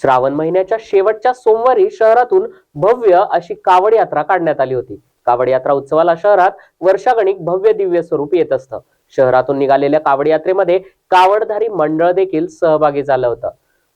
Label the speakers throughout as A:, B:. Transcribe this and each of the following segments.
A: श्रावण महिन्याच्या शेवटच्या सोमवारी शहरातून भव्य अशी कावड यात्रा काढण्यात आली होती. कावड यात्रा उत्सवाला शहरात वर्षागणिक भव्य दिव्य स्वरूप येत असतं. शहरातून निघालेल्या कावड यात्रेमध्ये कावडधारी मंडळ देखील सहभागी झालं होतं.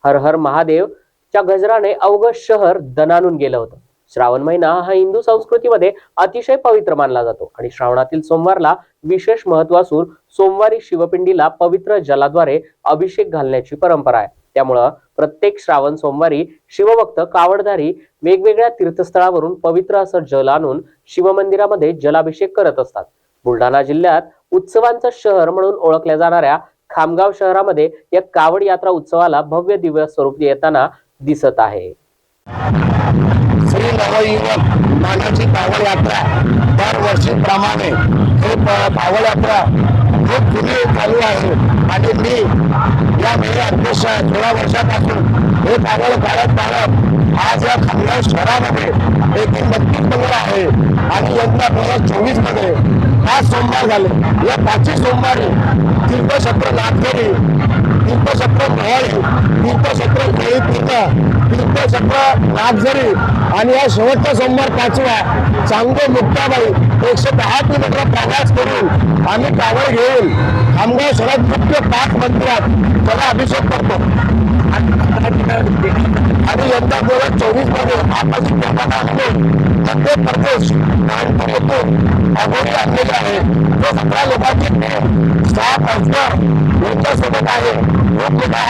A: हर हर महादेव च्या गजराने अवघ शहर दणानून गेलं होतं. श्रावण महिना हा हिंदू संस्कृतीमध्ये अतिशय पवित्र मानला जातो आणि श्रावणातील सोमवारला विशेष महत्त्व असून सोमवारी शिवपिंडीला पवित्र जलाद्वारे अभिषेक घालण्याची परंपरा आहे. त्यामुळं प्रत्येक श्रावण सोमवारी शिवभक्त कावडधारी वेगवेगळ्या तीर्थस्थळावरून पवित्र असं जल आणून शिवमंदिरामध्ये जलाभिषेक करत असतात. बुलढाणा जिल्ह्यात उत्सवांचं शहर म्हणून ओळखल्या जाणाऱ्या खामगाव शहरामध्ये या कावड यात्रा उत्सवाला भव्य दिव्य स्वरूप येताना दिसत आहे.
B: श्री नवयुवक मानाची कावड यात्रा दरवर्षीप्रमाणे हे कावड यात्रा हे जुनी चालू आहे. आणि मी या मेरे अध्यक्ष आहे सोळा वर्षापासून हे पावलं काढत काढत आज या खामगाव शहरामध्ये एक बत्तीस नंबर आहे. आणि यंदा दोन हजार चोवीसमध्ये पाच सोमवार झाले. या पाचही सोमवारी तीर्थक्षेत्र नागझरी तीर्थक्षेत्र महाळी तीर्थक्षेत्र केळीपूर्ण तीर्थक्षेत्र नागझरी आणि या शेवटचा सोमवार पाचवा चांगो मुक्ताबाई एकशे दहा किलोमीटर प्रवास करून आम्ही कावड घेऊन खामगाव शहरात मुख्य पाच मंदिरात त्याला अभिषेक करतो. आणि यंदा दोन हजार चोवीसमध्ये आताची प्रमाणामध्ये मध्य प्रदेश कानपूर येथून अघोरी आणलेले आहे. तो सतरा लोकांची सहा सात यांच्यासोबत आहे. लोकसभा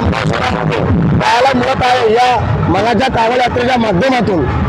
B: मोठा शहरामध्ये. पाहायला मिळत आहे या मनाच्या कावड यात्रेच्या माध्यमातून.